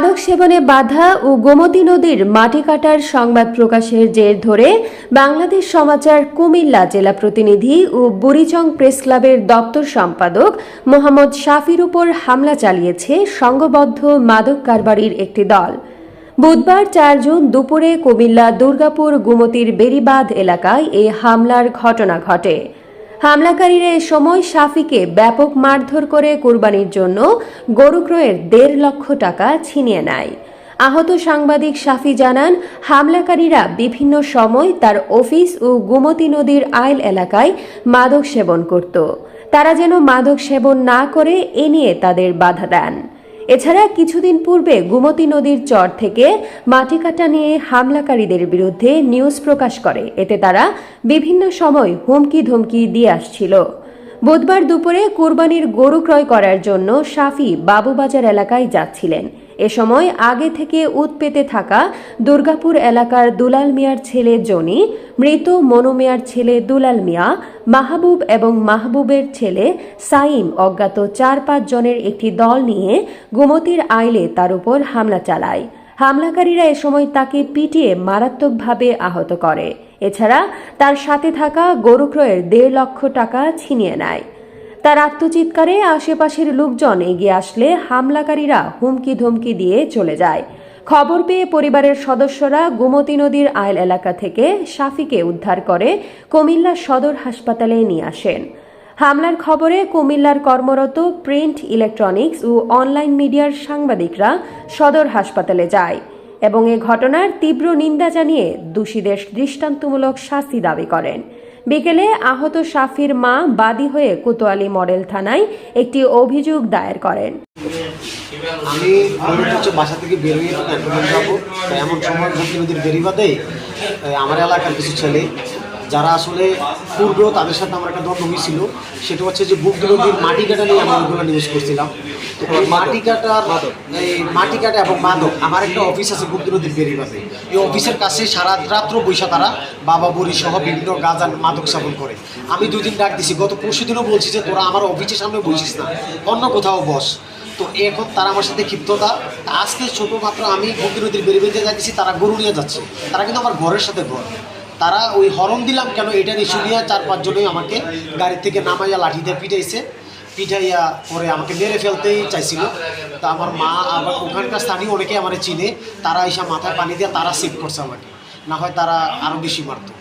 মাদক সেবনে বাধা ও গোমতী নদীর মাটি কাটার সংবাদ প্রকাশের জের ধরে বাংলাদেশ সমাচার কুমিল্লা জেলা প্রতিনিধি ও বুড়িচং প্রেস ক্লাবের দপ্তর সম্পাদক মোহাম্মদ শাফির উপর হামলা চালিয়েছে সংঘবদ্ধ মাদক কারবারির একটি দল। বুধবার চার জুন দুপুরে কুমিল্লা দুর্গাপুর গুমতির বেরিবাঁধ এলাকায় এই হামলার ঘটনা ঘটে। হামলাকারীরা এ সময় শাফিকে ব্যাপক মারধর করে কোরবানির জন্য গরু ক্রয়ের দেড় লক্ষ টাকা ছিনিয়ে নেয়। আহত সাংবাদিক শাফি জানান, হামলাকারীরা বিভিন্ন সময় তার অফিস ও গুমতি নদীর আইল এলাকায় মাদক সেবন করত। তারা যেন মাদক সেবন না করে, এ নিয়ে তাদের বাধা দেন। এছাড়া কিছুদিন পূর্বে গুমতি নদীর চর থেকে মাটি কাটা নিয়ে হামলাকারীদের বিরুদ্ধে নিউজ প্রকাশ করে। এতে তারা বিভিন্ন সময় হুমকি ধমকি দিয়ে আসছিল। বুধবার দুপুরে কোরবানির গরু ক্রয় করার জন্য শাফি বাবুবাজার এলাকায় যাচ্ছিলেন। এ সময় আগে থেকে উৎ পেতে থাকা দুর্গাপুর এলাকার দুলাল মিয়ার ছেলে জনি, মৃত মনু মিয়ার ছেলে দুলাল মিয়া, মাহবুব এবং মাহবুবের ছেলে সাইম অজ্ঞাত চার পাঁচ জনের একটি দল নিয়ে গুমতির আইলে তার উপর হামলা চালায়। হামলাকারীরা এ সময় তাকে পিটিয়ে মারাত্মকভাবে আহত করে। এছাড়া তার সাথে থাকা গরু ক্রয়ের দেড় লক্ষ টাকা ছিনিয়ে নেয়। তার আত্মচিৎকারে আশেপাশের লোকজন এগিয়ে আসলে হামলাকারীরা হুমকি ধমকি দিয়ে চলে যায়। খবর পেয়ে পরিবারের সদস্যরা গোমতী নদীর আইল এলাকা থেকে শাফিকে উদ্ধার করে কুমিল্লা সদর হাসপাতালে নিয়ে আসেন। হামলার খবরে কুমিল্লার কর্মরত প্রিন্ট ইলেকট্রনিক্স ও অনলাইন মিডিয়ার সাংবাদিকরা সদর হাসপাতালে যায় এবং এ ঘটনার তীব্র নিন্দা জানিয়ে দোষীদের দৃষ্টান্তমূলক শাস্তি দাবি করেন। বিকেলে আহত সাফির মা বাদী হয়ে কোতোয়ালি মডেল থানায় একটি অভিযোগ দায়ের করেন। আমি হচ্ছে বাসা থেকে বেরিয়ে যাব। এমন সময় বেরিবাদে আমার এলাকার কিছু ছেলে যারা আসলে পূর্বেও তাদের সাথে আমার একটা দ্বন্দ্ব হয়েছিল। সেটা হচ্ছে যে বুক নদীর মাটি কাটা নিয়ে আমি ওইগুলো নিউজ করছিলাম। তো এই মাটি কাটার এই মাটি কাটা এবং মাদক আমার একটা অফিস আছে বুক নদীর বেরিবাদে এই অফিসের কাছে সারা রাত্র বৈশা তারা বাবা বড়ি সহ বিভিন্ন গাজার মাদক সেবন করে। আমি দুদিন ডাক দিছি গত পরশু দিনও বলছি যে তোরা আমার অফিসের সামনে বসিস না অন্য কোথাও বস। তো এখন তারা আমার সাথে ক্ষিপ্ততা আজকে ছোট মাত্র আমি গভীর নদীর বেরিয়ে যাচ্ছি তারা গরু নিয়ে যাচ্ছে। তারা কিন্তু আমার ঘরের সাথে ঘর। তারা ওই হরণ দিলাম কেন? এটা নিয়ে নিয়ে চার পাঁচজনই আমাকে গাড়ি থেকে নামাইয়া লাঠিতে পিটাইছে। পিঠাইয়া পরে আমাকে মেরে ফেলতেই চাইছিল। তা আমার মা আবার ওখানকার স্থানীয় অনেকে আমার চিনে। তারা এসে মাথায় পানি দিয়ে তারা সেভ করছে আমাকে। না হয় তারা আরও বেশি মারতো।